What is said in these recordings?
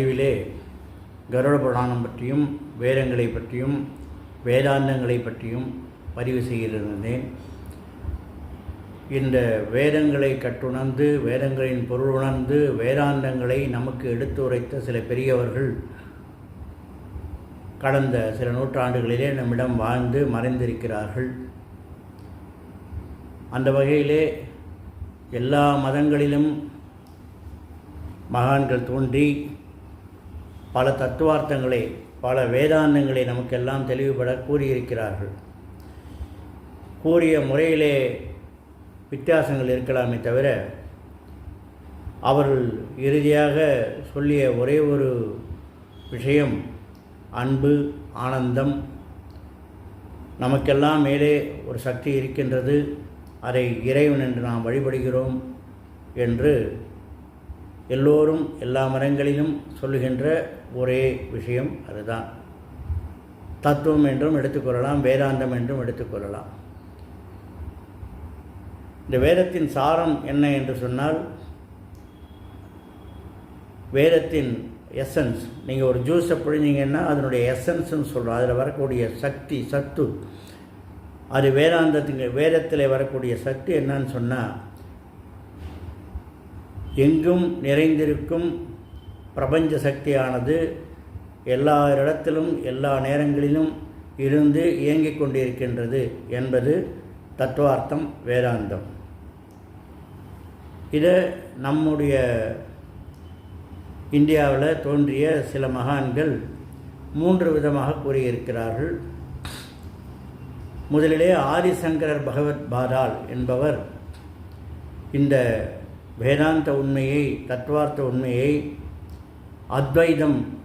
பதிவிலே கருட புராணம் பற்றியும் வேதங்களை பற்றியும் வேதாந்தங்களை பற்றியும் பதிவு செய்திருந்தேன் இந்த வேதங்களை கற்றுணர்ந்து வேதங்களின் பொருள் உணர்ந்து வேதாந்தங்களை நமக்கு எடுத்து உரைத்த சில பெரியவர்கள் கடந்த சில நூற்றாண்டுகளிலே நம்மிடம் வாழ்ந்து மறைந்திருக்கிறார்கள். அந்த வகையிலே எல்லா மதங்களிலும் மகான்கள் தோன்றி பல தத்துவார்த்தங்களை பல வேதாந்தங்களை நமக்கெல்லாம் தெளிவுபட கூறியிருக்கிறார்கள். கூறிய முறையிலே வித்தியாசங்கள் இருக்கலாமே தவிர அவர்கள் இறுதியாக சொல்லிய ஒரே ஒரு விஷயம் அன்பு ஆனந்தம். நமக்கெல்லாம் மேலே ஒரு சக்தி இருக்கின்றது அதை இறைவன் என்று நாம் வழிபடுகிறோம் என்று எல்லோரும் எல்லா மரங்களிலும் சொல்லுகின்ற ஒரே விஷயம் அதுதான். தத்துவம் என்றும் எடுத்துக்கொள்ளலாம் வேதாந்தம் என்றும் எடுத்துக்கொள்ளலாம் இந்த வேதத்தின் சாரம் என்ன என்று சொன்னால் வேதத்தின் எசன்ஸ் நீங்கள் ஒரு ஜூஸை பிழிஞ்சிங்கன்னா அதனுடைய எசன்ஸ்னு சொல்கிறோம் அதில் வரக்கூடிய சக்தி சத்து அது வேதாந்தத்தின் வேதத்தில் வரக்கூடிய சக்தி என்னன்னு சொன்னால் எங்கும் நிறைந்திருக்கும் பிரபஞ்ச சக்தியானது எல்லா இடத்திலும் எல்லா நேரங்களிலும் இருந்து இயங்கிக் கொண்டிருக்கின்றது என்பது தத்துவார்த்தம் வேதாந்தம். இதை நம்முடைய இந்தியாவில் தோன்றிய சில மகான்கள் மூன்று விதமாக கூறியிருக்கிறார்கள். முதலிலே ஆதிசங்கரர் பகவத் பாதால் என்பவர் இந்த வேதாந்த உண்மையை தத்துவார்த்த உண்மையை அத்வைதம்.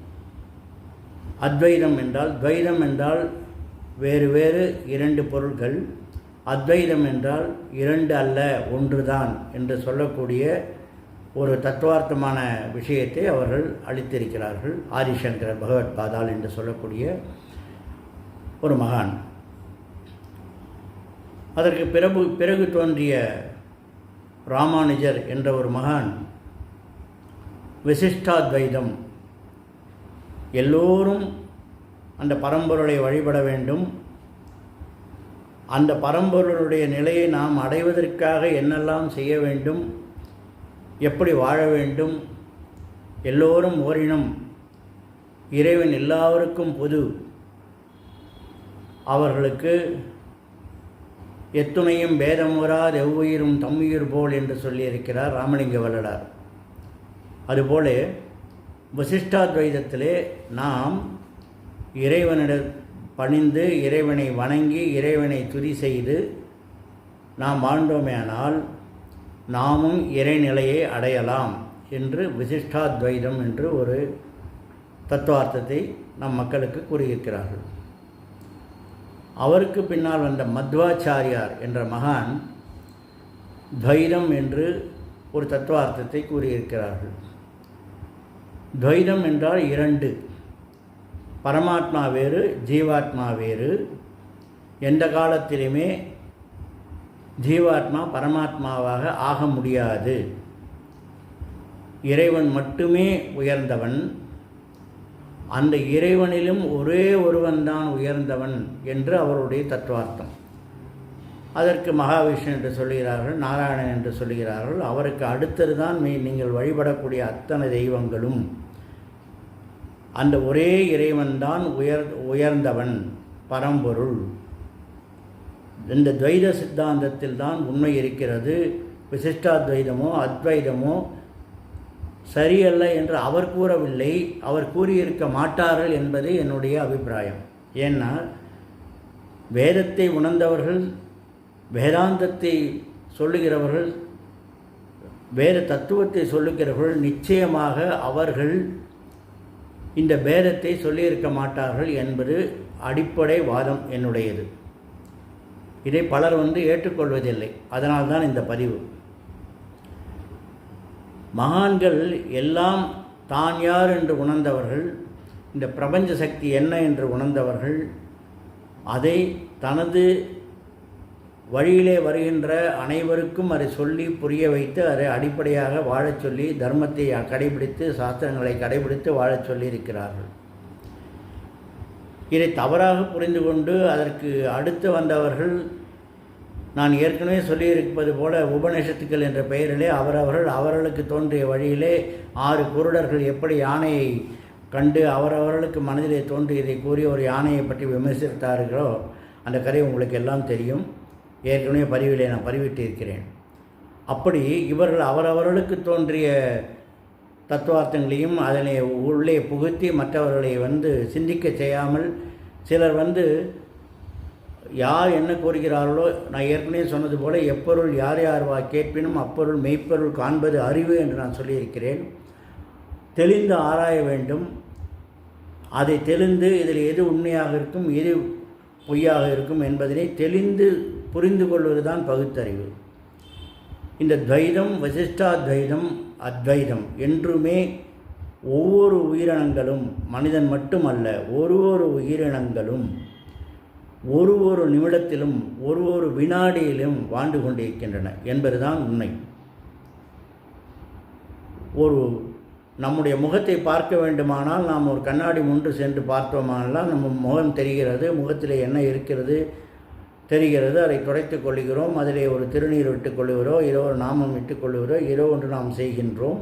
அத்வைதம் என்றால் துவைதம் என்றால் வேறு வேறு இரண்டு பொருள்கள். அத்வைதம் என்றால் இரண்டு அல்ல ஒன்றுதான் என்று சொல்லக்கூடிய ஒரு தத்துவார்த்தமான விஷயத்தை அவர்கள் அளித்திருக்கிறார்கள். ஆதிசங்கரர் பகவத் பாதால் என்று சொல்லக்கூடிய ஒரு மகான். அதற்கு பிறகு பிறகு தோன்றிய ராமானுஜர் என்ற ஒரு மகான் விசிஷ்டாத்வைதம். எல்லோரும் அந்த பரம்பொருளை வழிபட வேண்டும். அந்த பரம்பொருளுடைய நிலையை நாம் அடைவதற்காக என்னெல்லாம் செய்ய வேண்டும்? எப்படி வாழ வேண்டும்? எல்லோரும் ஓரினம். இறைவன் எல்லாருக்கும் பொது. அவர்களுக்கு எத்துணையும் பேதமுறார் எவ்வுயிரும் தம்முயிர் போல் என்று சொல்லியிருக்கிறார் ராமலிங்க வல்லடார் அதுபோல வசிஷ்டாத்வைதத்திலே நாம் இறைவனிட பணிந்து இறைவனை வணங்கி இறைவனை துதி செய்து நாம் வாழ்ந்தோமேயானால் நாமும் இறைநிலையை அடையலாம் என்று விசிஷ்டாத்வைதம் என்று ஒரு தத்துவார்த்தத்தை நம் மக்களுக்கு கூறியிருக்கிறார்கள். அவருக்கு பின்னால் வந்த மத்வாச்சாரியார் என்ற மகான் துவைதம் என்று ஒரு தத்துவார்த்தத்தை கூறியிருக்கிறார்கள். துவைதம் என்றால் இரண்டு. பரமாத்மா வேறு ஜீவாத்மா வேறு. எந்த காலத்திலுமே ஜீவாத்மா பரமாத்மாவாக ஆக முடியாது. இறைவன் மட்டுமே உயர்ந்தவன். அந்த இறைவனிலும் ஒரே ஒருவன்தான் உயர்ந்தவன் என்று அவருடைய தத்துவார்த்தம். அதற்கு மகாவிஷ்ணு என்று சொல்கிறார்கள் நாராயணன் என்று சொல்கிறார்கள் அவருக்கு அடுத்தது தான் நீங்கள் வழிபடக்கூடிய அத்தனை தெய்வங்களும். அந்த ஒரே இறைவன்தான் உயர் உயர்ந்தவன் பரம்பொருள். இந்த துவைத சித்தாந்தத்தில் தான் உண்மை இருக்கிறது. விசிஷ்டாத்வைதமோ அத்வைதமோ சரியல்ல என்று அவர் கூறவில்லை. அவர் கூறியிருக்க மாட்டார்கள் என்பது என்னுடைய அபிப்பிராயம். ஏன்னா வேதத்தை உணர்ந்தவர்கள் வேதாந்தத்தை சொல்லுகிறவர்கள் வேத தத்துவத்தை சொல்லுகிறவர்கள் நிச்சயமாக அவர்கள் இந்த பேதத்தை சொல்லியிருக்க மாட்டார்கள் என்பது அடிப்படை வாதம் என்னுடையது. இதை பலர் வந்து ஏற்றுக்கொள்வதில்லை. அதனால்தான் இந்த பதிவு. மகான்கள் எல்லாம் தான் யார் என்று உணர்ந்தவர்கள் இந்த பிரபஞ்ச சக்தி என்ன என்று உணர்ந்தவர்கள் அதை தனது வழியிலே வருகின்ற அனைவருக்கும் அதை சொல்லி புரிய வைத்து அதை அடிப்படையாக வாழச் சொல்லி தர்மத்தை கடைபிடித்து சாஸ்திரங்களை கடைபிடித்து வாழச் சொல்லி இருக்கிறார்கள் இதை தவறாக புரிந்து கொண்டு அதற்கு அடுத்து வந்தவர்கள் நான் ஏற்கனவே சொல்லியிருப்பது போல உபநிஷத்துக்கள் என்ற பெயரிலே அவரவர்கள் அவர்களுக்கு தோன்றிய வழியிலே ஆறு குருடர்கள் எப்படி யானையை கண்டு அவரவர்களுக்கு மனதிலே தோன்றியதை கூறி ஒரு யானையை பற்றி விமர்சித்தார்களோ அந்த கதை உங்களுக்கு எல்லாம் தெரியும். ஏற்கனவே பதிவிலே நான் பதிவிட்டிருக்கிறேன் அப்படி இவர்கள் அவரவர்களுக்கு தோன்றிய தத்துவார்த்தங்களையும் அதனை உள்ளே புகுத்தி மற்றவர்களை வந்து சிந்திக்க செய்யாமல் சிலர் வந்து யார் என்ன கூறுகிறார்களோ நான் ஏற்கனவே சொன்னது போல் எப்பொருள் யார் யார் வா கேட்பினும் அப்பொருள் மெய்ப்பொருள் காண்பது அறிவு என்று நான் சொல்லியிருக்கிறேன். தெளிந்து ஆராய வேண்டும். அதை தெளிந்து இதில் எது உண்மையாக இருக்கும் எது பொய்யாக இருக்கும் என்பதனை தெளிந்து புரிந்து கொள்வது தான் பகுத்தறிவு. இந்த துவைதம் வசிஷ்டாத்வைதம் அத்வைதம் என்றுமே ஒவ்வொரு உயிரினங்களும் மனிதன் மட்டுமல்ல ஒரு ஒரு உயிரினங்களும் ஒரு ஒரு நிமிடத்திலும் ஒரு ஒரு வினாடியிலும் வாழ்ந்து கொண்டிருக்கின்றன என்பதுதான் உண்மை. ஒரு நம்முடைய முகத்தை பார்க்க வேண்டுமானால் நாம் ஒரு கண்ணாடி முன்று சென்று பார்த்தோமானால் நம்ம முகம் தெரிகிறது முகத்தில் என்ன இருக்கிறது தெரிகிறது அதை துடைத்துக் கொள்கிறோம் அதிலே ஒரு திருநீர் விட்டுக்கொள்கிறோம் இரோ ஒரு நாமம் இட்டுக் கொள்கிறோம் இரோ ஒன்று நாம் செய்கின்றோம்.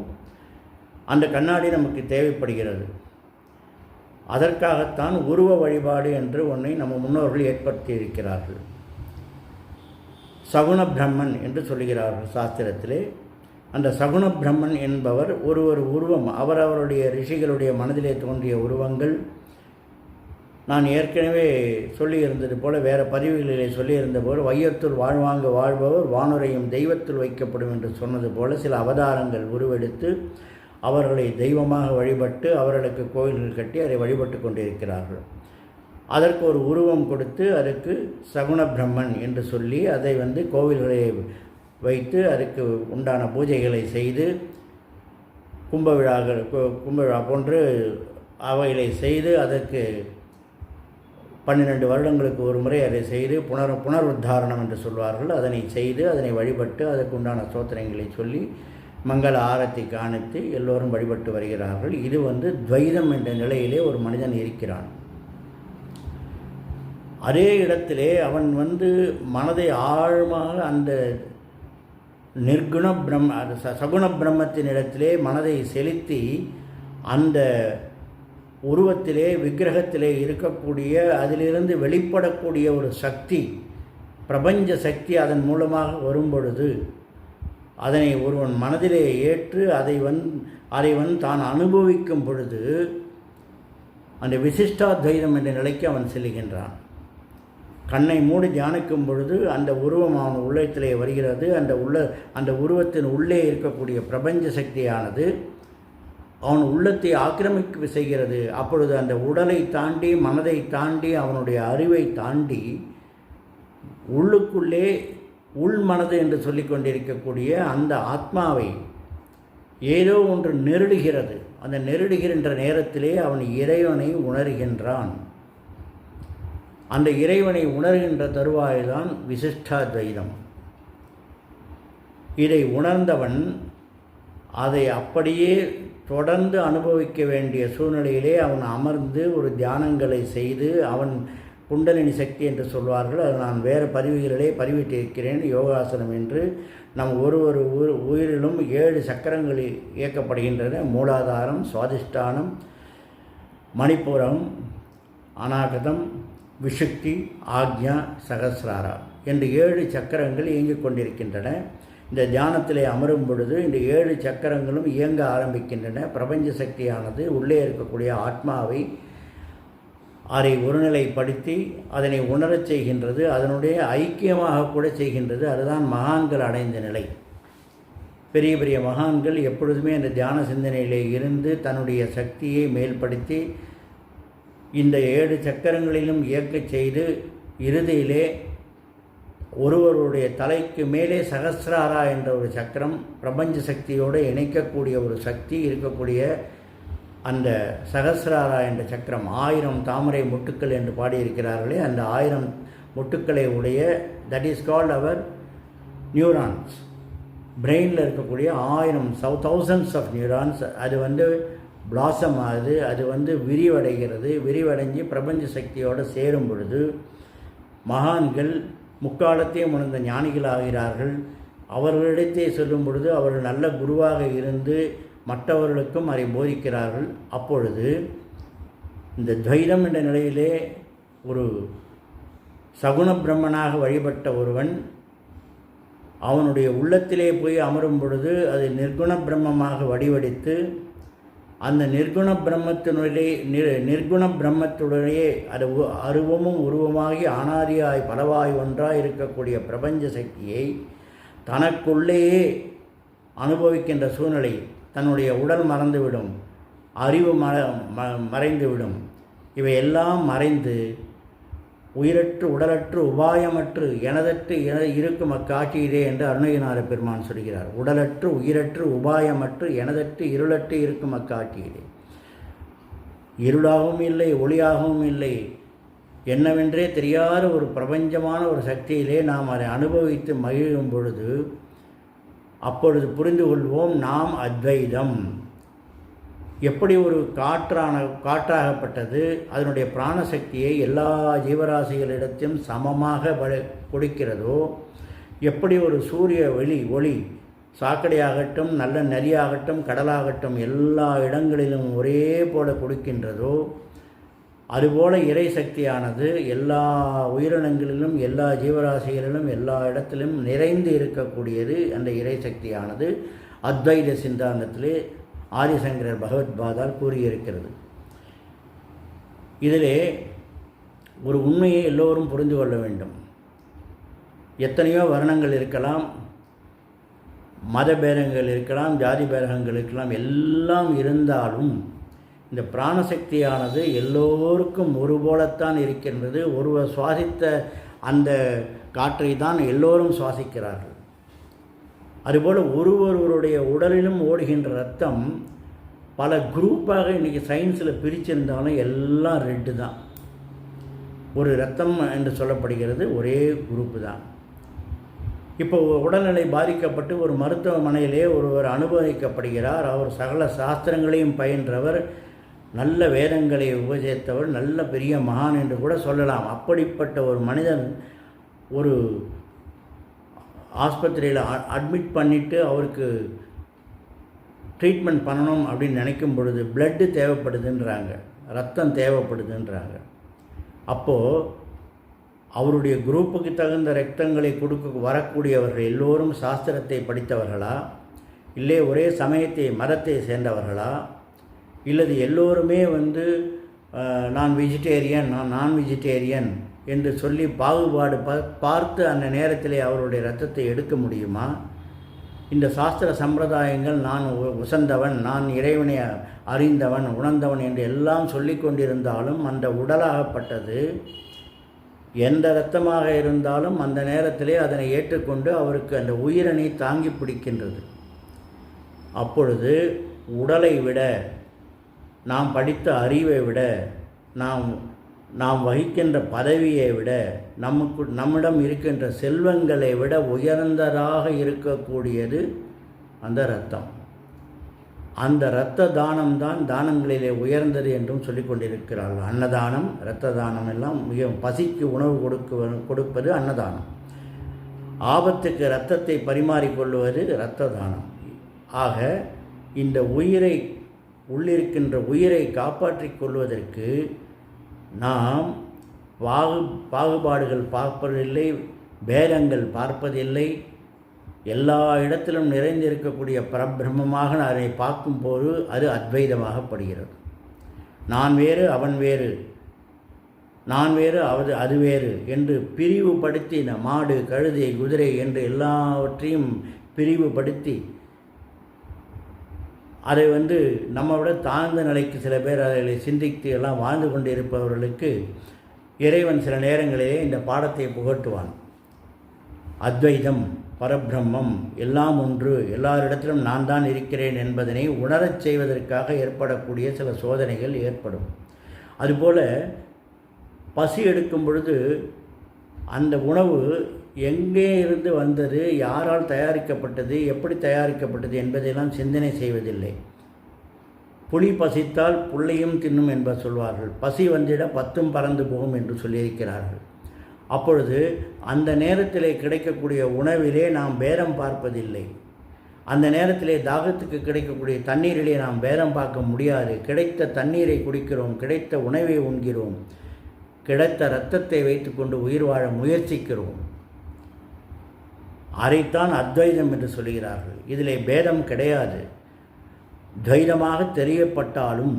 அந்த கண்ணாடி நமக்கு தேவைப்படுகிறது. அதற்காகத்தான் உருவ வழிபாடு என்று ஒன்றை நம்ம முன்னோர்கள் ஏற்படுத்தியிருக்கிறார்கள். சகுண பிரம்மன் என்று சொல்லுகிறார்கள் சாஸ்திரத்திலே. அந்த சகுண பிரம்மன் என்பவர் ஒரு ஒரு உருவம் அவரவருடைய ரிஷிகளுடைய மனதிலே தோன்றிய உருவங்கள். நான் ஏற்கனவே சொல்லியிருந்தது போல வேறு பதிவுகளிலே சொல்லியிருந்த போல வையத்துள் வாழ்வாங்க வாழ்பவர் வானுரையும் தெய்வத்தில் வைக்கப்படும் என்று சொன்னது போல சில அவதாரங்கள் உருவெடுத்து அவர்களை தெய்வமாக வழிபட்டு அவர்களுக்கு கோயில்கள் கட்டி அதை வழிபட்டு கொண்டிருக்கிறார்கள். அதற்கு ஒரு உருவம் கொடுத்து அதுக்கு சகுண பிரம்மன் என்று சொல்லி அதை வந்து கோவில்களை வைத்து அதுக்கு உண்டான பூஜைகளை செய்து கும்ப விழாக்கள் கும்ப விழா போன்று அவைகளை செய்து அதற்கு பன்னிரெண்டு வருடங்களுக்கு ஒரு முறை அதை செய்து புனர் புனருத்தாரணம் என்று சொல்வார்கள். அதனை செய்து அதனை வழிபட்டு அதற்குண்டான சோத்திரங்களை சொல்லி மங்கள ஆரத்தி காணித்து எல்லோரும் வழிபட்டு வருகிறார்கள். இது வந்து துவைதம் என்ற நிலையிலே ஒரு மனிதன் இருக்கிறான். அதே இடத்திலே அவன் வந்து மனதை ஆழமாக அந்த நிர்குண பிரம்ம ச- சகுண பிரம்மத்தின் இடத்திலே மனதை செலுத்தி அந்த உருவத்திலே விக்கிரகத்திலே இருக்கக்கூடிய அதிலிருந்து வெளிப்படக்கூடிய ஒரு சக்தி பிரபஞ்ச சக்தி அதன் மூலமாக வரும் பொழுது அதனை ஒருவன் மனதிலே ஏற்று அதை வந் அதை வந்து தான் அனுபவிக்கும் பொழுது அந்த விசிஷ்டாத்வைதம் என்ற நிலைக்கு அவன் செல்கின்றான். கண்ணை மூடி தியானிக்கும் பொழுது அந்த உருவம் அவன் உள்ளத்திலே வருகிறது. அந்த உள்ள அந்த உருவத்தின் உள்ளே இருக்கக்கூடிய பிரபஞ்ச சக்தியானது அவன் உள்ளத்தை ஆக்கிரமிக்க செய்கிறது. அப்பொழுது அந்த உடலை தாண்டி மனதை தாண்டி அவனுடைய அறிவை தாண்டி உள்ளுக்குள்ளே உள் மனது என்று சொல்லி கொண்டிருக்கக்கூடிய அந்த ஆத்மாவை ஏதோ ஒன்று நெருடுகிறது. அந்த நெருடுகின்ற நேரத்திலே அவன் இறைவனை உணர்கின்றான். அந்த இறைவனை உணர்கின்ற தருவாய்தான் விசிஷ்டாத்வைதம். இதை உணர்ந்தவன் அதை அப்படியே தொடர்ந்து அனுபவிக்க வேண்டிய சூழ்நிலையிலே அவன் அமர்ந்து ஒரு தியானங்களை செய்து அவன் குண்டலினி சக்தி என்று சொல்வார்கள். அது நான் வேறு பதிவுகளிலே பதிவிட்டிருக்கிறேன் யோகாசனம் என்று. நம் ஒரு ஒரு உயிரிலும் ஏழு சக்கரங்களில் இயக்கப்படுகின்றன. மூலாதாரம் சுவாதிஷ்டானம் மணிப்புரம் அநாகதம் விஷுக்தி ஆக்ஞா சகசிராரா என்று ஏழு சக்கரங்கள் இயங்கிக் கொண்டிருக்கின்றன. இந்த தியானத்திலே அமரும் பொழுது இந்த ஏழு சக்கரங்களும் இயங்க ஆரம்பிக்கின்றன. பிரபஞ்ச சக்தியானது உள்ளே இருக்கக்கூடிய ஆத்மாவை அதை ஒருநிலைப்படுத்தி அதனை உணரச் செய்கின்றது. அதனுடைய ஐக்கியமாக கூட செய்கின்றது. அதுதான் மகான்கள் அடைந்த நிலை. பெரிய பெரிய மகான்கள் எப்பொழுதுமே அந்த தியான சிந்தனையிலே இருந்து தன்னுடைய சக்தியை மேல்படுத்தி இந்த ஏழு சக்கரங்களிலும் இயக்கச் செய்து இறுதியிலே ஒருவருடைய தலைக்கு மேலே சகசிராரா என்ற ஒரு சக்கரம் பிரபஞ்ச சக்தியோடு இணைக்கக்கூடிய ஒரு சக்தி இருக்கக்கூடிய அந்த சகசிராரா என்ற சக்கரம் ஆயிரம் தாமரை முட்டுக்கள் என்று பாடியிருக்கிறார்களே அந்த ஆயிரம் முட்டுக்களை உடைய that is called our neurons பிரெயினில் இருக்கக்கூடிய ஆயிரம் சவு தௌசண்ட்ஸ் ஆஃப் நியூரான்ஸ் அது வந்து பிளாசம் ஆகுது அது வந்து விரிவடைகிறது. விரிவடைஞ்சு பிரபஞ்ச சக்தியோடு சேரும் பொழுது மகான்கள் முக்காலத்தையும் உணர்ந்த ஞானிகள் ஆகிறார்கள் அவர்களிடத்தே சொல்லும் பொழுது அவர்கள் நல்ல குருவாக இருந்து மற்றவர்களுக்கும் அதை போதிக்கிறார்கள். அப்பொழுது இந்த துவைதம் என்ற நிலையிலே ஒரு சகுண பிரம்மனாக வழிபட்ட ஒருவன் அவனுடைய உள்ளத்திலே போய் அமரும் பொழுது அது நிர்குண பிரம்மமாக வடிவடித்து அந்த நிர்குண பிரம்மத்தினுடைய நிர் நிர்குண பிரம்மத்துடனே அது உ- அருவமும் உருவமாகி அனாதியாய் பலவாய் ஒன்றாய் இருக்கக்கூடிய பிரபஞ்ச சக்தியை தனக்குள்ளேயே அனுபவிக்கின்ற சூழ்நிலை தன்னுடைய உடல் மறந்துவிடும் அறிவு மற ம- மறைந்துவிடும். இவையெல்லாம் மறைந்து உயிரற்று உடலற்று உபாயமற்று எனதற்று என இருக்கும் அக்காட்சியிலே என்று அருணகிரிநாத பெருமான் சொல்கிறார். உடலற்று உயிரற்று உபாயமற்று எனதற்று இருளற்று இருக்கும் அக்காட்சியிலே. இருளாகவும் இல்லை ஒளியாகவும் இல்லை. என்னவென்றே தெரியாத ஒரு பிரபஞ்சமான ஒரு சக்தியிலே நாம் அதை அனுபவித்து மகிழும் பொழுது அப்பொழுது புரிந்து கொள்வோம் நாம் அத்வைதம். எப்படி ஒரு காற்றான காற்றாகப்பட்டது அதனுடைய பிராணசக்தியை எல்லா ஜீவராசிகளிடத்தையும் சமமாக கொடுக்கிறதோ எப்படி ஒரு சூரிய ஒளி ஒளி சாக்கடையாகட்டும் நல்ல நரியாகட்டும் கடலாகட்டும் எல்லா இடங்களிலும் ஒரே போல கொடுக்கின்றதோ அதுபோல இறை சக்தியானது எல்லா உயிரினங்களிலும் எல்லா ஜீவராசிகளிலும் எல்லா இடத்திலும் நிறைந்து இருக்கக்கூடியது அந்த இறை சக்தியானது. அத்வைத சித்தாந்தத்திலே ஆதிசங்கரர் பகவத்பாதால் கூறியிருக்கிறது. இதிலே ஒரு உண்மையை எல்லோரும் புரிந்து கொள்ள வேண்டும். எத்தனையோ வர்ணங்கள் இருக்கலாம் மத பேரகங்கள் இருக்கலாம் ஜாதி பேரகங்கள் இருக்கலாம் எல்லாம் இருந்தாலும் இந்த பிராணசக்தியானது எல்லோருக்கும் ஒரு போலத்தான் இருக்கின்றது. ஒருவர் சுவாசித்த அந்த காற்றை தான் எல்லோரும் சுவாசிக்கிறார்கள். அதுபோல் ஒருவருடைய உடலிலும் ஓடுகின்ற ரத்தம் பல குரூப்பாக இன்றைக்கி சயின்ஸில் பிரிச்சிருந்தாலும் எல்லாம் ரெட்டு தான். ஒரு ரத்தம் என்று சொல்லப்படுகிறது ஒரே குரூப்பு தான். இப்போ உடல்நிலை பாதிக்கப்பட்டு ஒரு மருத்துவமனையிலே ஒருவர் அனுபவிக்கப்படுகிறார் அவர் சகல சாஸ்திரங்களையும் பயின்றவர் நல்ல வேதங்களை உபதேசித்தவர் நல்ல பெரிய மகான் என்று கூட சொல்லலாம். அப்படிப்பட்ட ஒரு மனிதன் ஒரு ஆஸ்பத்திரியில் அட்மிட் பண்ணிவிட்டு அவருக்கு ட்ரீட்மெண்ட் பண்ணணும் அப்படின்னு நினைக்கும் பொழுது பிளட்டு தேவைப்படுதுன்றாங்க. ரத்தம் தேவைப்படுதுன்றாங்க. அப்போது அவருடைய குரூப்புக்கு தகுந்த ரத்தங்களை கொடுக்க வரக்கூடியவர்கள் எல்லோரும் சாஸ்திரத்தை படித்தவர்களா? இல்லை ஒரே சமயத்தை மதத்தை சேர்ந்தவர்களா? இல்லது எல்லோருமே வந்து நான் வெஜிடேரியன் நான் நான் வெஜிடேரியன் என்று சொல்லி பாகுபாடு ப பார்த்து அந்த நேரத்திலே அவருடைய ரத்தத்தை எடுக்க முடியுமா? இந்த சாஸ்திர சம்பிரதாயங்கள் நான் உ- உசந்தவன் நான் இறைவனை அறிந்தவன் உணர்ந்தவன் என்று எல்லாம் சொல்லிக் கொண்டிருந்தாலும் அந்த உடலாகப்பட்டது. எந்த இரத்தமாக இருந்தாலும் அந்த நேரத்திலே அதனை ஏற்றுக்கொண்டு அவருக்கு அந்த உயிரனை தாங்கி பிடிக்கின்றது. அப்பொழுது உடலை விட நாம் படித்த அறிவை விட நாம் நாம் வகிக்கின்ற பதவியை விட நமக்கு நம்மிடம் இருக்கின்ற செல்வங்களை விட உயர்ந்ததாக இருக்கக்கூடியது அந்த இரத்தம். அந்த இரத்த தானம் தான் தானங்களிலே உயர்ந்தது என்றும் சொல்லிக்கொண்டிருக்கிறார்கள் அன்னதானம் இரத்த தானம் எல்லாம் மிக பசிக்கு உணவு கொடுக்க கொடுப்பது அன்னதானம். ஆபத்துக்கு இரத்தத்தை பரிமாறிக்கொள்வது இரத்த தானம். ஆக இந்த உயிரை உள்ளிருக்கின்ற உயிரை காப்பாற்றிக் கொள்வதற்கு நாம் பாகு பாகுபாடுகள் பார்ப்பதில்லை பேரங்கள் பார்ப்பதில்லை. எல்லா இடத்திலும் நிறைந்திருக்கக்கூடிய பரபிரம்மமாக அதை பார்க்கும்போது அது அத்வைதமாகப்படுகிறது. நான் வேறு அவன் வேறு. நான் வேறு அவது அது வேறு என்று பிரிவுபடுத்தி இந்த மாடு கழுதை குதிரை என்று எல்லாவற்றையும் பிரிவுபடுத்தி அதை வந்து நம்ம விட தாழ்ந்த நிலைக்கு சில பேர் அதை சிந்தித்து எல்லாம் வாழ்ந்து கொண்டிருப்பவர்களுக்கு இறைவன் சில நேரங்களிலே இந்த பாடத்தை புகட்டுவான். அத்வைதம் பரபிரம்மம் எல்லாம் ஒன்று எல்லாரிடத்திலும் நான் தான் இருக்கிறேன் என்பதனை உணரச் செய்வதற்காக ஏற்படக்கூடிய சில சோதனைகள் ஏற்படும். அதுபோல் பசி எடுக்கும் பொழுது அந்த உணவு எங்கே இருந்து வந்தது யாரால் தயாரிக்கப்பட்டது எப்படி தயாரிக்கப்பட்டது என்பதையெல்லாம் சிந்தனை செய்வதில்லை. புலி பசித்தால் புள்ளையும் தின்னும் என்பர் சொல்வார்கள். பசி வந்திட பத்தும் பறந்து போகும் என்று சொல்லியிருக்கிறார்கள். அப்பொழுது அந்த நேரத்திலே கிடைக்கக்கூடிய உணவிலே நாம் பேரம் பார்ப்பதில்லை. அந்த நேரத்திலே தாகத்துக்கு கிடைக்கக்கூடிய தண்ணீரிலே நாம் பேரம் பார்க்க முடியாது. கிடைத்த தண்ணீரை குடிக்கிறோம் கிடைத்த உணவை உண்கிறோம் கிடைத்த இரத்தத்தை வைத்துக்கொண்டு உயிர் வாழ முயற்சிக்கிறோம். அதைத்தான் அத்வைதம் என்று சொல்கிறார்கள் இதிலே பேதம் கிடையாது. துவைதமாக தெரியப்பட்டாலும்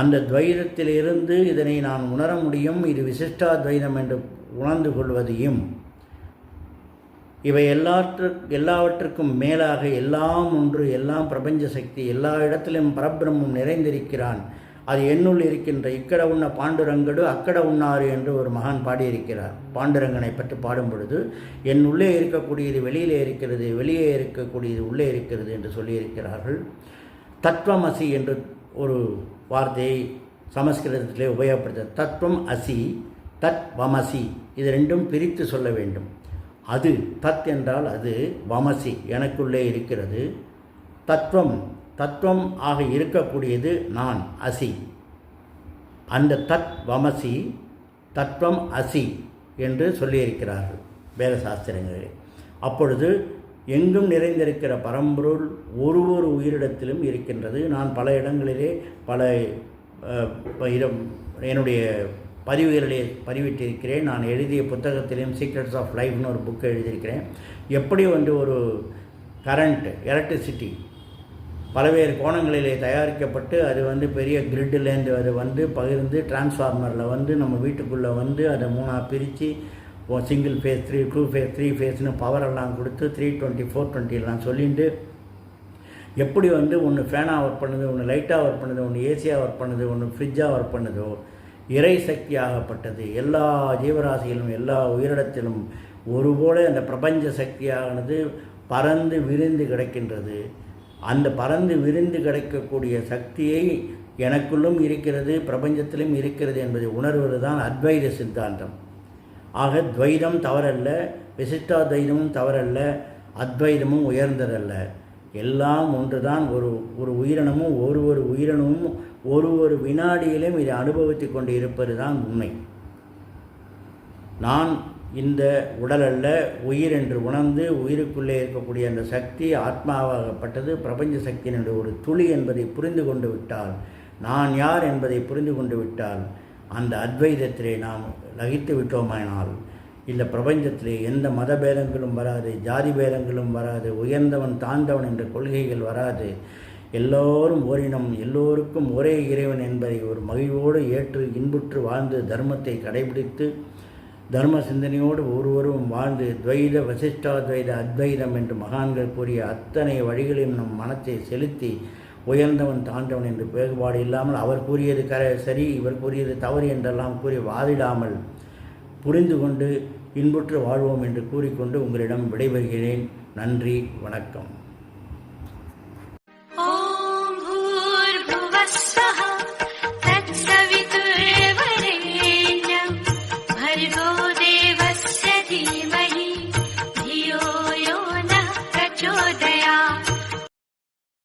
அந்த துவைதத்திலிருந்து இதனை நான் உணர முடியும். இது விசிஷ்டாத்வைதம் என்று உணர்ந்து கொள்வதையும் இவை எல்லாற்று எல்லாவற்றுக்கும் மேலாக எல்லாம் ஒன்று எல்லாம் பிரபஞ்ச சக்தி எல்லா இடத்திலும் பரபிரம்மம் நிறைந்திருக்கிறான். அது என்னுள் இருக்கின்ற இக்கட உண்ண பாண்டுரங்கடு அக்கட உண்ணாறு என்று ஒரு மகான் பாடியிருக்கிறார். பாண்டுரங்கனை பற்றி பாடும் பொழுது என் உள்ளே இருக்கக்கூடியது வெளியிலே இருக்கிறது வெளியே இருக்கக்கூடியது உள்ளே இருக்கிறது என்று சொல்லியிருக்கிறார்கள். தத்துவமசி என்று ஒரு வார்த்தையை சமஸ்கிருதத்திலே உபயோகப்படுத்த தத்துவம் அசி தத் வமசி இது ரெண்டும் பிரித்து சொல்ல வேண்டும். அது தத் என்றால் அது வமசி எனக்குள்ளே இருக்கிறது. தத்துவம் தத்துவம் ஆக இருக்கக்கூடியது நான் அசி. அந்த தத் வமசி தத்துவம் அசி என்று சொல்லியிருக்கிறார்கள் வேத சாஸ்திரங்களிலே அப்பொழுது எங்கும் நிறைந்திருக்கிற பரம்பொருள் ஒரு ஒரு உயிரிடத்திலும் இருக்கின்றது. நான் பல இடங்களிலே பல இடம் என்னுடைய பதிவுகளிலே பதிவிட்டிருக்கிறேன். நான் எழுதிய புத்தகத்திலையும் சீக்ரெட்ஸ் ஆஃப் லைஃப்னு ஒரு புக் எழுதியிருக்கிறேன். எப்படி வந்து ஒரு கரண்ட் எலக்ட்ரிசிட்டி பல்வேறு கோணங்களிலே தயாரிக்கப்பட்டு அது வந்து பெரிய கிரிட்டிலேருந்து அது வந்து பகிர்ந்து டிரான்ஸ்ஃபார்மரில் வந்து நம்ம வீட்டுக்குள்ளே வந்து அதை மூணாக பிரித்து single phase three two phase three ஃபேஸ்னு பவரெல்லாம் கொடுத்து த்ரீ டுவெண்ட்டி ஃபோர் டுவெண்ட்டிலாம் சொல்லிட்டு எப்படி வந்து ஒன்று ஃபேனாக ஒர்க் பண்ணுது ஒன்று லைட்டாக ஒர்க் பண்ணுது ஒன்று ஏசியாக ஒர்க் பண்ணுது ஒன்று ஃப்ரிட்ஜாக ஒர்க் பண்ணுதோ இறை சக்தி ஆகப்பட்டது எல்லா ஜீவராசியிலும் எல்லா உயிரிடத்திலும் ஒருபோல அந்த பிரபஞ்ச சக்தியானது பறந்து விரிந்து கிடக்கின்றது. அந்த பறந்து விரிந்து கிடைக்கக்கூடிய சக்தியை எனக்குள்ளும் இருக்கிறது பிரபஞ்சத்திலும் இருக்கிறது என்பதை உணர்வது தான் அத்வைத சித்தாந்தம். ஆக துவைதம் தவறல்ல விசிஷ்டாத்வைதமும் தவறல்ல அத்வைதமும் உயர்ந்ததல்ல. எல்லாம் ஒன்றுதான். ஒரு ஒரு உயிரினமும் ஒரு ஒரு உயிரினமும் ஒரு ஒரு வினாடியிலும் இதை அனுபவித்து கொண்டு இருப்பது தான் உண்மை. நான் இந்த உடல் அல்ல உயிர் என்று உணர்ந்து உயிருக்குள்ளே இருக்கக்கூடிய அந்த சக்தி ஆத்மாவாகப்பட்டது பிரபஞ்ச சக்தியினுடைய ஒரு துளி என்பதை புரிந்து கொண்டு விட்டால் நான் யார் என்பதை புரிந்து கொண்டு விட்டால் அந்த அத்வைதத்திலே நாம் லகித்து விட்டோமானால் இந்த பிரபஞ்சத்திலே எந்த மத பேதங்களும் வராது ஜாதி பேதங்களும் வராது உயர்ந்தவன் தாழ்ந்தவன் என்ற கொள்கைகள் வராது. எல்லோரும் ஓரினம் எல்லோருக்கும் ஒரே இறைவன் என்பதை ஒரு மகிழ்வோடு ஏற்று இன்புற்று வாழ்ந்து தர்மத்தை கடைபிடித்து தர்ம சிந்தனையோடு ஒருவரும் வாழ்ந்து துவைத வசிஷ்டாத்வைத அத்வைதம் என்று மகான்கள் கூறிய அத்தனை வழிகளையும் நம் மனத்தை செலுத்தி உயர்ந்தவன் தாண்டவன் என்று வேறுபாடு இல்லாமல் அவர் கூறியது கர சரி இவர் கூறியது தவறு என்றெல்லாம் கூறி வாதிடாமல் புரிந்து கொண்டு இன்புற்று வாழ்வோம் என்று கூறிக்கொண்டு உங்களிடம் விடைபெறுகிறேன். நன்றி வணக்கம்.